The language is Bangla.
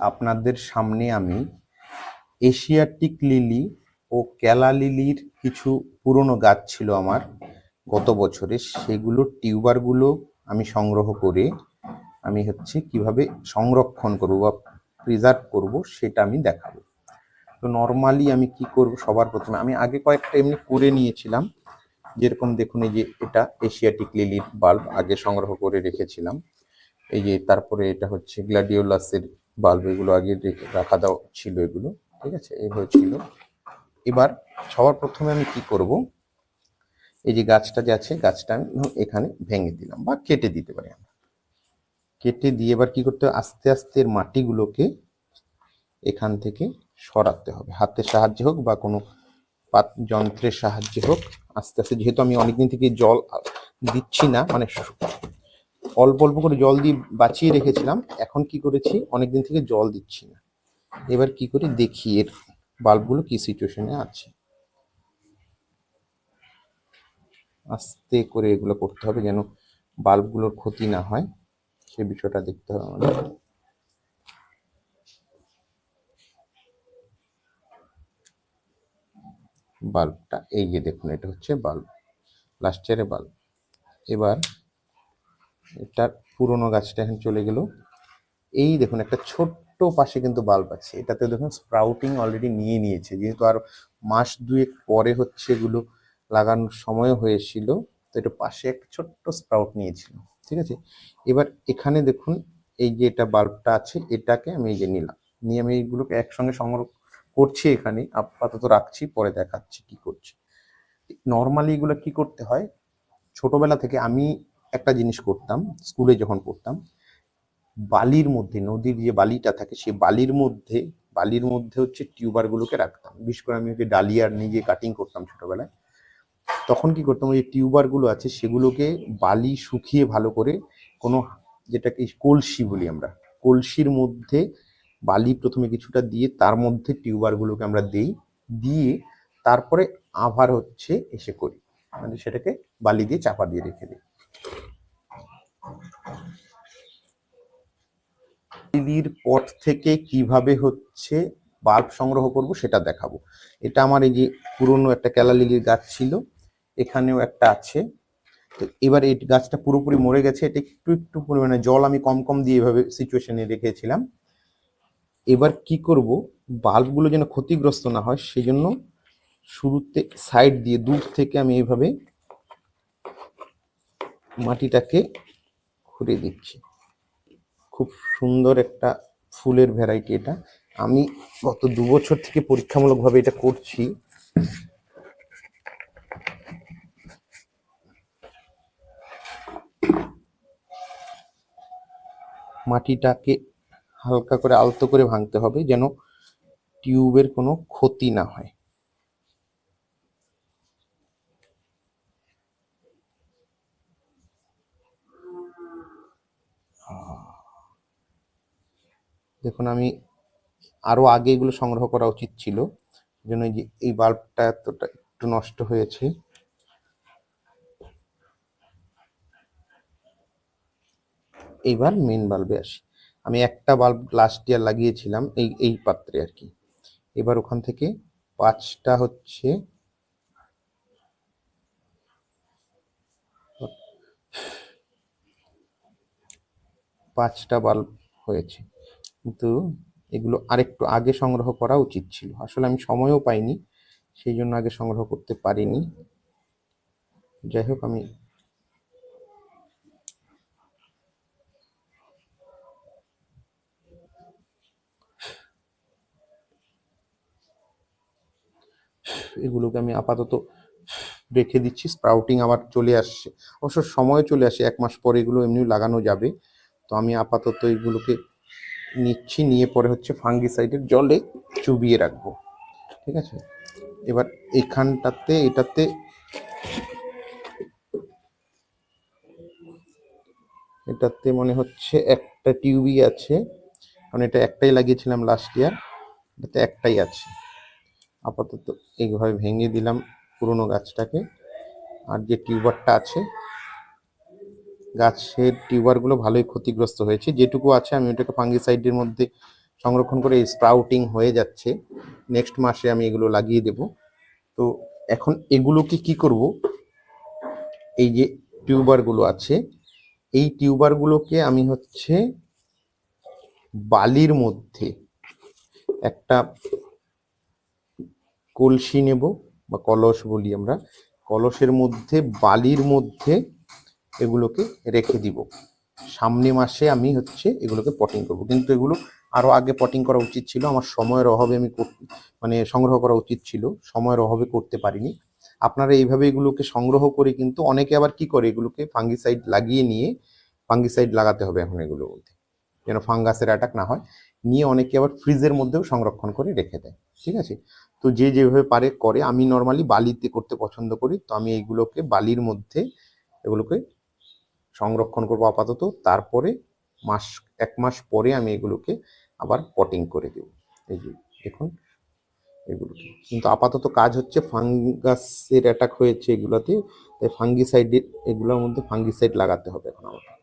আপনাদের সামনে আমি এশিয়াটিক লিলি ও ক্যালা লিলির কিছু পুরনো গাছ ছিল আমার গত বছরে। সেগুলোর টিউবারগুলো আমি সংগ্রহ করে আমি হচ্ছে কীভাবে সংরক্ষণ করব বা প্রিজার্ভ করব সেটা আমি দেখাবো। তো নর্মালি আমি কি করব সবার প্রথমে আমি আগে কয়েকটা এমনি করে নিয়েছিলাম। যেরকম দেখুন এই যে এটা এশিয়াটিক লিলির বাল্ব আগে সংগ্রহ করে রেখেছিলাম। এই যে তারপরে এটা হচ্ছে গ্ল্যাডিওলাসের বাল্ব এগুলো আগে রেখে দেওয়া ছিল এগুলো, ঠিক আছে? এইভাবে ছিল এবার সবার প্রথমে আমি কি করব? এই যে গাছটা যে আছে, গাছটা আমি এখানে ভেঙে দিলাম বা কেটে দিতে পারি আমরা। কেটে দিয়ে এবার কি করতে হবে? আস্তে আস্তে মাটিগুলোকে এখান থেকে সরাতে হবে। হাতের সাহায্যে হোক বা কোনো যন্ত্রের সাহায্যে হোক, আস্তে আস্তে। যেহেতু আমি অনেকদিন থেকে জল দিচ্ছি না মানে অল্প অল্প করে জল দিয়ে বাঁচিয়ে রেখেছিলাম। এখন কি করেছি? অনেকদিন থেকে জল দিচ্ছি না। এবার কি করি? দেখি এর বাল্বগুলো কি সিচুয়েশনে আছে। আস্তে করে এগুলো করতে হবে যেন বাল্বগুলোর ক্ষতি না হয়। সে বিষয়টা দেখতে হবে আমাদের। বাল্বটা, এই যে দেখুন, এটা হচ্ছে বাল্ব। Last bulb. এবার এটার পুরোনো গাছটা এখন চলে গেল। এই দেখুন, একটা ছোট্ট পাশে কিন্তু বাল্ব আছে। এটাতে দেখুন স্প্রাউটিং অলরেডি নিয়ে নিয়েছে। যেহেতু আর মাস দুয়েক পরে হচ্ছে এগুলো লাগানোর সময় হয়েছিল, তো এটা পাশে একটা ছোট্ট স্প্রাউট নিয়েছিল। ঠিক আছে? এবার এখানে দেখুন, এই যে এটা বাল্বটা আছে, এটাকে আমি এই যে নিলাম। নিয়ে আমি এইগুলোকে একসঙ্গে সংগ্রহ করছি এখানে। আপাতত রাখছি, পরে দেখাচ্ছি কি করছি। নর্মালি এগুলো কি করতে হয়? ছোটবেলা থেকে আমি একটা জিনিস করতাম স্কুলে যখন পড়তাম, বালির মধ্যে, নদীর যে বালিটা থাকে, সেই বালির মধ্যে বালির মধ্যে হচ্ছে টিউবারগুলোকে রাখতাম। বিশেষ করে আমি হচ্ছে ডালিয়ার নিজে কাটিং করতাম ছোটবেলায়। তখন কি করতাম, ওই টিউবারগুলো আছে, সেগুলোকে বালি শুকিয়ে ভালো করে কোনো যেটাকে কলসি বলি আমরা, কলসির মধ্যে বালি প্রথমে কিছুটা দিয়ে তার মধ্যে টিউবারগুলোকে আমরা দেই, দিয়ে তারপরে আভার হচ্ছে এসে করি। মানে সেটাকে বালি দিয়ে চাপা দিয়ে রেখে দিই। লিলির পট থেকে কীভাবে হচ্ছে বাল্ব সংগ্রহ করব সেটা দেখাবো। এটা আমার এই যে পুরনো একটা ক্যালা লিলির গাছ ছিল, এখানেও একটা আছে। তো এবার এই গাছটা পুরোপুরি মরে গেছে, এটা একটু একটু পরিমাণে জল আমি কম কম দিয়ে এভাবে সিচুয়েশনে রেখেছিলাম। এবার কি করব, বাল্বগুলো যেন ক্ষতিগ্রস্ত না হয় সেই জন্য শুরুতে সাইড দিয়ে দূর থেকে আমি এইভাবে মাটিটাকে খুঁড়ে দিচ্ছি। খুব সুন্দর একটা ফুলের ভ্যারাইটি এটা। আমি গত দু বছর থেকে পরীক্ষামূলকভাবে এটা করছি। মাটিটাকে হালকা করে আলতো করে ভাঙতে হবে যেন টিউবের কোনো ক্ষতি না হয়। দেখুন, আমি আরও আগে এগুলো সংগ্রহ করা উচিত ছিল। জন্য যে, এই বাল্বটা এতটা একটু নষ্ট হয়েছে। এইবার মেন বাল্বে আসি। আমি একটা বাল্ব লাস্ট ইয়ার লাগিয়েছিলাম, এই এই পাত্রে আর কি। এবার ওখান থেকে পাঁচটা হচ্ছে পাঁচটা বাল্ব হয়েছে। কিন্তু এগুলো আরেকটু আগে সংগ্রহ করা উচিত ছিল। আসলে আমি সময়ও পাইনি, সেই জন্য আগে সংগ্রহ করতে পারিনি। যাই হোক, আমি এগুলোকে আমি আপাতত রেখে দিচ্ছি। স্প্রাউটিং আবার চলে আসছে। অবশ্য সময় চলে আসে, এক মাস পরে এগুলো এমনি লাগানো যাবে। তো আমি আপাতত এগুলোকে নিচ্ছি, নিয়ে পরে হচ্ছে ফাঙ্গিসাইডের জলে চুবিয়ে রাখব। ঠিক আছে? এবার এখানটাতে, এটাতে এটাতে মনে হচ্ছে একটা টিউবই আছে। কারণ এটা একটাই লাগিয়েছিলাম লাস্ট ইয়ার এটাতে একটাই আছে। আপাতত এইভাবে ভেঙে দিলাম পুরোনো গাছটাকে। আর যে টিউবারটা আছে গাছের টিউবারগুলো ভালোই ক্ষতিগ্রস্ত হয়েছে। যেটুকু আছে, আমি ওটাকে ফাঙ্গিসাইডের মধ্যে সংরক্ষণ করে স্প্রাউটিং হয়ে যাচ্ছে। নেক্সট মাসে আমি এগুলো লাগিয়ে দেব। তো এখন এগুলোকে কি করব? এই যে টিউবারগুলো আছে, এই টিউবারগুলোকে আমি হচ্ছে বালির মধ্যে একটা কলসি নেব, বা কলস বলি আমরা। কলসের মধ্যে, বালির মধ্যে এগুলোকে রেখে দিব। সামনে মাসে আমি হচ্ছে এগুলোকে পটিং করব। কিন্তু এগুলো আরও আগে পটিং করা উচিত ছিল। আমার সময়ের অভাবে আমি মানে সংগ্রহ করা উচিত ছিল। সময়ের অভাবে করতে পারিনি। আপনারা এইভাবে এগুলোকে সংগ্রহ করে কিন্তু অনেকে আবার কি করে? এগুলোকে ফাঙ্গিসাইড লাগিয়ে নিয়ে ফাঙ্গিসাইড লাগাতে হবে এখন এগুলোর মধ্যে। যেন ফাঙ্গাসের অ্যাটাক না হয়। নিয়ে অনেকে আবার ফ্রিজের মধ্যেও সংরক্ষণ করে রেখে দেয়। ঠিক আছে? তো যে যেভাবে পারে, করে। আমি নর্মালি বালিতে করতে পছন্দ করি। তো আমি এইগুলোকে বালির মধ্যে এগুলোকে সংরক্ষণ করব আপাতত। তারপরে মাস, এক মাস পরে আমি এগুলোকে আবার পটিং করে দেব। এই যে, দেখুন, এগুলোকে। কিন্তু আপাতত কাজ হচ্ছে ফাঙ্গাসের অ্যাটাক হয়েছে এগুলোতে। তাই ফাঙ্গিসাইড এগুলোর মধ্যে ফাঙ্গিসাইড লাগাতে হবে এখন আমাকে।